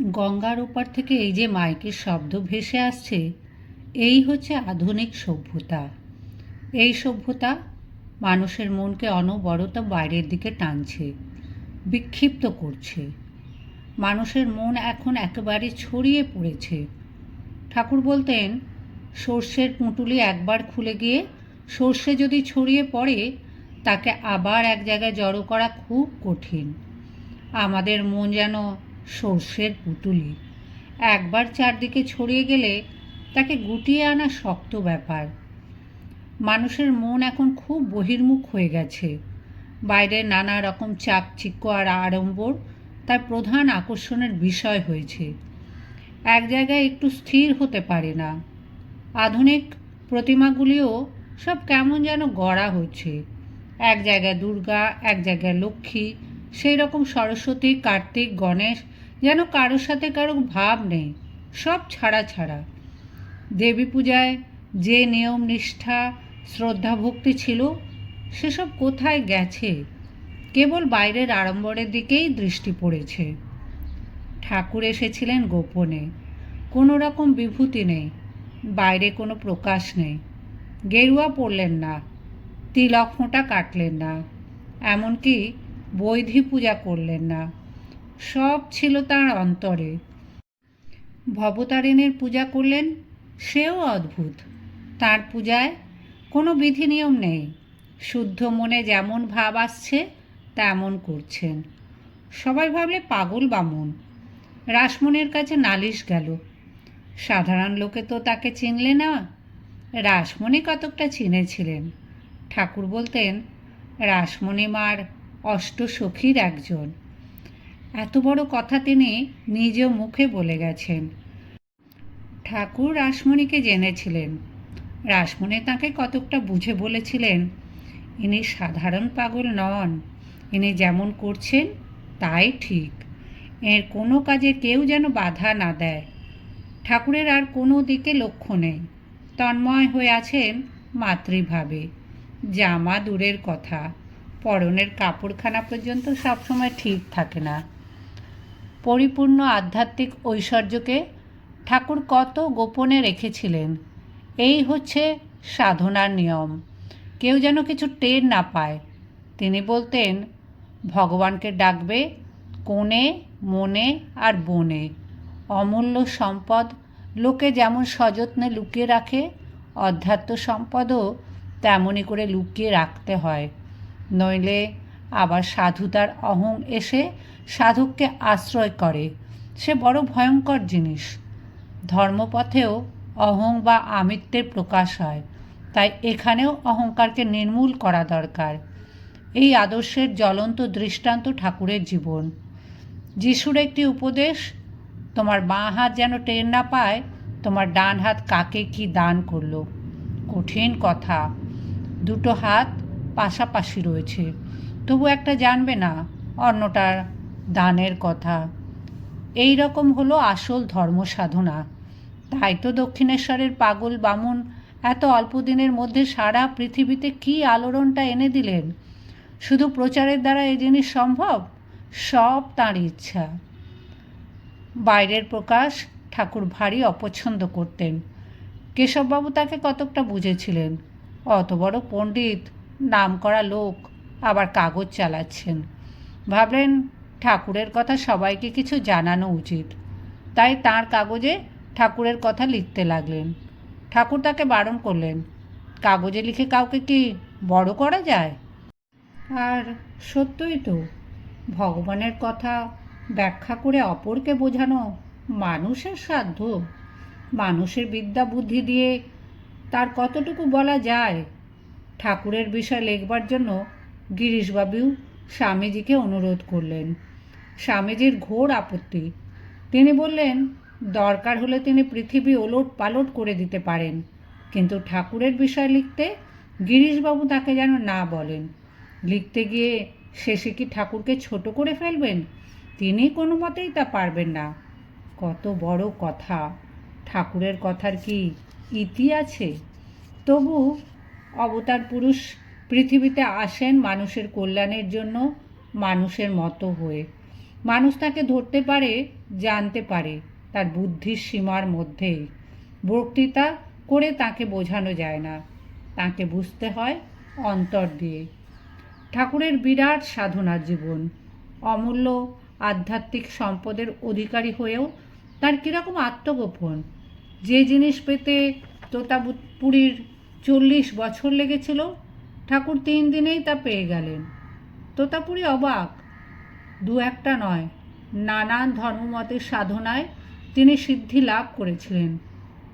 গঙ্গার ওপার থেকে এই যে মাইকের শব্দ ভেসে আসছে, এই হচ্ছে আধুনিক সভ্যতা। এই সভ্যতা মানুষের মনকে অনবরত বাইরের দিকে টানছে, বিক্ষিপ্ত করছে। মানুষের মন এখন একেবারে ছড়িয়ে পড়েছে। ঠাকুর বলতেন, সর্ষের পুঁটুলি একবার খুলে গিয়ে, সর্ষে যদি ছড়িয়ে পড়ে, তাকে আবার এক জায়গায় জড়ো করা খুব কঠিন। আমাদের মন যেন সর্ষের পুতুলি একবার চারদিকে ছড়িয়ে গেলে তাকে গুটিয়ে আনা শক্ত ব্যাপার। মানুষের মন এখন খুব বহির্মুখ হয়ে গেছে। বাইরে নানা রকম চাকচিক্য আর আড়ম্বর তার প্রধান আকর্ষণের বিষয় হয়েছে। এক জায়গায় একটু স্থির হতে পারে না। আধুনিক প্রতিমাগুলিও সব কেমন যেন গড়া হচ্ছে এক জায়গায় দুর্গা, এক জায়গায় লক্ষ্মী, সেই রকম সরস্বতী, কার্তিক, গণেশ যেন কারোর সাথে কারও ভাব নেই, সব ছাড়া ছাড়া। দেবী পূজায় যে নিয়ম, নিষ্ঠা, শ্রদ্ধা, ভক্তি ছিল, সেসব কোথায় গেছে? কেবল বাইরের আড়ম্বরের দিকেই দৃষ্টি পড়েছে। ঠাকুর এসেছিলেন গোপনে, কোনো রকম বিভূতি নেই, বাইরে কোনো প্রকাশ নেই। গেরুয়া পড়লেন না, তিলক ফোঁটা কাটলেন না, এমনকি বৈধি পূজা করলেন না। সব ছিল তার অন্তরে। ভবতারিণীর পূজা করলেন, সেও অদ্ভুত। তার পূজায় কোনো বিধি নিয়ম নেই। শুদ্ধ মনে যেমন ভাব আসছে, তেমন করছেন। সবাই ভাবলে পাগল বামুন। রাসমণির কাছে নালিশ গেল। সাধারণ লোকে তো তাকে চিনলে না। রাসমণি কতকটা চিনেছিলেন। ঠাকুর বলতেন, রাসমণি মার অষ্টসখীর একজন। এত বড় কথা তিনি নিজ মুখে বলে গেছেন। ঠাকুর রাসমণিকে জেনেছিলেন। রাসমণি তাকে কতকটা বুঝে বলেছিলেন। ইনি সাধারণ পাগল নন। ইনি যেমন করছেন, তাই ঠিক। এর কোনো কাজে কেউ যেন বাধা না দেয়। ঠাকুরের আর কোনো দিকে লক্ষ্য নেই। তন্ময় হয়ে আছেন মাতৃভাবে। জামা দূরের কথা। পরনের কাপড়খানা পর্যন্ত সবসময় ঠিক থাকে না। পরিপূর্ণ আধ্যাত্মিক ঐশ্বর্যকে ঠাকুর কত গোপনে রেখেছিলেন। এই হচ্ছে সাধনার নিয়ম। কেউ যেন কিছু টের না পায়। তিনি বলতেন, ভগবানকে ডাকবে কোণে, মনে আর বনে। অমূল্য সম্পদ লোকে যেমন সযত্নে লুকিয়ে রাখে, অধ্যাত্ম সম্পদও তেমনই করে লুকিয়ে রাখতে হয়। নইলে আবার সাধুতার অহং এসে সাধককে আশ্রয় করে। সে বড় ভয়ঙ্কর জিনিস। ধর্মপথেও অহং বা আমিত্বের প্রকাশ হয়, তাই এখানেও অহংকারকে নির্মূল করা দরকার। এই আদর্শের জ্বলন্ত দৃষ্টান্ত ঠাকুরের জীবন। যিশুর একটি উপদেশ, তোমার বাঁ হাত যেন টের না পায়, তোমার ডান হাত কাকে কি দান করল? কঠিন কথা। দুটো হাত পাশাপাশি রয়েছে। তবু একটা জানবে না অন্যটার দানের কথা। এই রকম হলো আসল ধর্ম সাধনা। তাই তো দক্ষিণেশ্বরের পাগল বামুন এত অল্প দিনের মধ্যে সারা পৃথিবীতে কি আলোড়নটা এনে দিলেন? শুধু প্রচারের দ্বারা এই জিনিস সম্ভব? সব তাঁর ইচ্ছা। বাইরের প্রকাশ ঠাকুর ভারী অপছন্দ করতেন। কেশববাবু তাকে কতকটা বুঝেছিলেন। অত বড় পণ্ডিত নাম করা লোক আবার কাগজ চালাচ্ছেন। ভাবলেন ঠাকুরের কথা সবাইকে কিছু জানানো উচিত। তাই তার কাগজে ঠাকুরের কথা লিখতে লাগলেন। ঠাকুর তাকে বারণ করলেন, কাগজে লিখে কাউকে কি বড় করা যায়? আর সত্যই তো, ভগবানের কথা ব্যাখ্যা করে অপরকে বোঝানো মানুষের সাধ্য। মানুষের বিদ্যা বুদ্ধি দিয়ে তার কতটুকু বলা যায়? ঠাকুরের বিষয় লেখবার জন্য গিরিশবাবু স্বামীজিকে অনুরোধ করলেন। স্বামীজির ঘোর আপত্তি। তিনি বললেন, দরকার হলে তিনি পৃথিবী ওলট পালট করে দিতে পারেন। কিন্তু ঠাকুরের বিষয় লিখতে গিরিশবাবু তাকে যেন না বলেন। লিখতে গিয়ে শেষে কি ঠাকুরকে ছোট করে ফেলবেন? তিনি কোনো মতেই তা পারবেন না। কত বড় কথা। ঠাকুরের কথার কি ইতি আছে? তবু অবতার পুরুষ পৃথিবীতে আসেন মানুষের কল্যাণের জন্য, মানুষের মতো হয়ে। মানুষ তাকে ধরতে পারে, জানতে পারে, তার বুদ্ধির সীমার মধ্যেই বক্তৃতা করে তাকে বোঝানো যায় না। তাকে বুঝতে হয় অন্তর দিয়ে। ঠাকুরের বিরাট সাধনা জীবন। অমূল্য আধ্যাত্মিক সম্পদের অধিকারী হয়েও তার কীরকম আত্মগোপন। যে জিনিস পেতে তোতাপুরীর চল্লিশ বছর লেগেছিল ঠাকুর তিন দিনেই তা পেয়ে গেলেন। তোতাপুরী অবাক। দু একটা নয়, নানান ধর্মমতের সাধনায় তিনি সিদ্ধি লাভ করেছিলেন।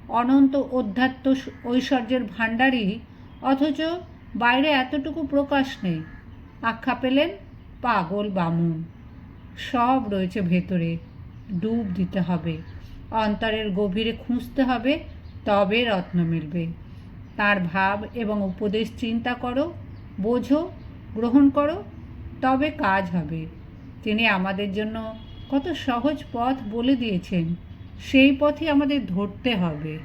অনন্ত অধ্যাত্ম ঐশ্বর্যের ভাণ্ডারই অথচ বাইরে এতটুকু প্রকাশ নেই। আখ্যা পেলেন পাগল বামুন। সব রয়েছে ভেতরে, ডুব দিতে হবে। অন্তরের গভীরে খুঁজতে হবে, তবে রত্ন মিলবে। তার ভাব এবং উপদেশ চিন্তা করো, বোঝো, গ্রহণ করো, তবে কাজ হবে। তিনি আমাদের জন্য কত সহজ পথ বলে দিয়েছেন। সেই পথই আমাদের ধরতে হবে।